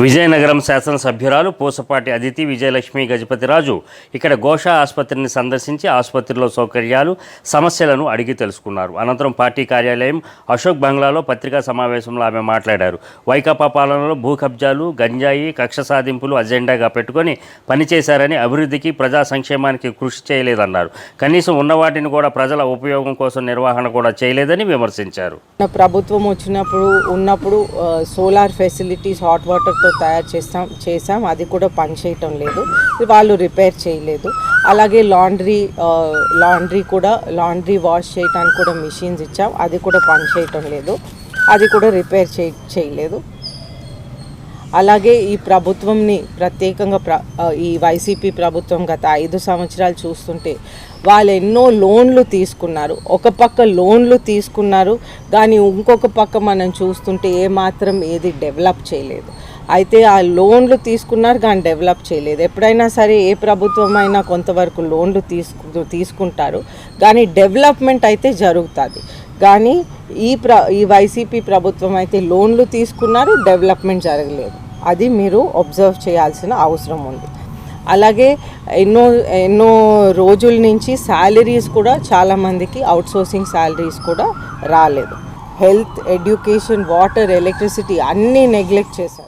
విజయనగరం శాసనసభ్యురాలు పూసపాటి అదితి విజయలక్ష్మి గజపతిరాజు ఇక్కడ గోషా ఆసుపత్రిని సందర్శించి ఆసుపత్రిలో సౌకర్యాలు సమస్యలను అడిగి తెలుసుకున్నారు. అనంతరం పార్టీ కార్యాలయం అశోక్ బంగ్లాలో పత్రికా సమావేశంలో ఆమె మాట్లాడారు. వైకాపా పాలనలో భూ కబ్జాలు గంజాయి కక్ష సాధింపులు అజెండాగా పెట్టుకొని పనిచేశారని అభివృద్ధికి ప్రజా సంక్షేమానికి కృషి చేయలేదన్నారు. కనీసం ఉన్నవాటిని కూడా ప్రజల ఉపయోగం కోసం నిర్వహణ కూడా చేయలేదని విమర్శించారు. ప్రభుత్వం వచ్చినప్పుడు ఉన్నప్పుడు సోలార్ ఫెసిలిటీస్ హాట్ వాటర్ వాటర్తో తయారు చేస్తాం చేసాం అది కూడా పనిచేయటం లేదు. వాళ్ళు రిపేర్ చేయలేదు. అలాగే లాండ్రీ లాండ్రీ కూడా లాండ్రీ వాష్ చేయడానికి కూడా మిషన్స్ ఇచ్చాం. అది కూడా పనిచేయటం లేదు. అది కూడా రిపేర్ చేయ చేయలేదు. అలాగే ఈ ప్రభుత్వంని ప్రత్యేకంగా ప్ర ఈ వైసీపీ ప్రభుత్వం గత ఐదు సంవత్సరాలు చూస్తుంటే వాళ్ళు ఎన్నో లోన్లు తీసుకున్నారు. ఒక పక్క లోన్లు తీసుకున్నారు. కానీ ఇంకొక పక్క మనం చూస్తుంటే ఏమాత్రం ఏది డెవలప్ చేయలేదు. అయితే ఆ లోన్లు తీసుకున్నారు కానీ డెవలప్ చేయలేదు. ఎప్పుడైనా సరే ఏ ప్రభుత్వం అయినా కొంతవరకు లోన్లు తీసుకు తీసుకుంటారు. కానీ డెవలప్మెంట్ అయితే జరుగుతుంది. కానీ ఈ ప్ర ఈ వైసీపీ ప్రభుత్వం అయితే లోన్లు తీసుకున్నారు డెవలప్మెంట్ జరగలేదు. అది మీరు అబ్జర్వ్ చేయాల్సిన అవసరం ఉంది. అలాగే ఎన్నో ఎన్నో రోజుల నుంచి శాలరీస్ కూడా చాలామందికి అవుట్సోర్సింగ్ శాలరీస్ కూడా రాలేదు. హెల్త్ ఎడ్యుకేషన్ వాటర్ ఎలక్ట్రిసిటీ అన్నీ నెగ్లెక్ట్ చేశారు.